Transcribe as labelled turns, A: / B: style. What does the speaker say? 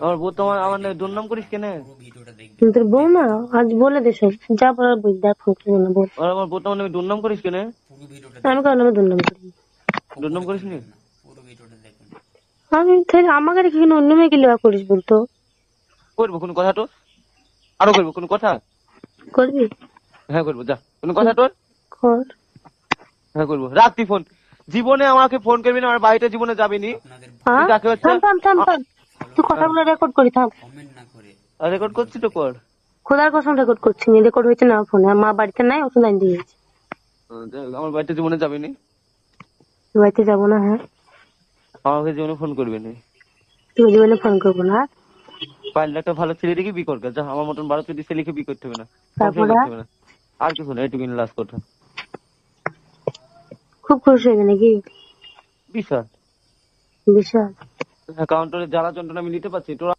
A: আমার বউ তো আমার আমার দুর্নাম করিস কেন?
B: তোর বউ না আজ বলে দে সব। যা বলার দেখ ফোন করে না বল।
A: আর আমার বউ তো আমার নামে দুর্নাম করিস কেন?
B: আমি কারণ দুর্নাম করি
A: দুর্নাম করিস নি?
B: আমি তাহলে আমাকে রেখে কেন অন্য মেয়েকে লেবা করিস বলতো?
A: করব কোনো কথা তোর? আরও করব কোনো কথা?
B: করবি?
A: হ্যাঁ করব যা। কোনো কথা তোর?
B: কর।
A: হ্যাঁ করব। রাখ তুই ফোন। জীবনে আমাকে ফোন করবি না আমার বাড়িতে জীবনে যাবি নি।
B: তুই কথাগুলো রেকর্ড করি থাম।
A: রেকর্ড করছি তো কর।
B: খোদার কসম রেকর্ড করছি নি রেকর্ড হয়েছে না ফোনে মা বাড়িতে নাই ওষুধ আইন দিয়ে গেছে
A: আমার বাড়িতে জীবনে যাবি নি?
B: বাড়িতে যাব না হ্যাঁ।
A: আমাকে জীবনে ফোন করবি না?
B: তুমি জীবনে ফোন করব না।
A: পারলে একটা ভালো ছেলে দেখে বি করবে যা আমার মতন বারো চোদ্দ ছেলেকে বি করতে হবে না।
B: তারপরে?
A: আর কিছু না এটুকুনি লাস্ট কথা।
B: খুব খুশি হয়ে নাকি?
A: বিশাল।
B: বিশাল।
A: কাউন্টারে জ্বালা যন্ত্রণা আমি নিতে পারছি তোরা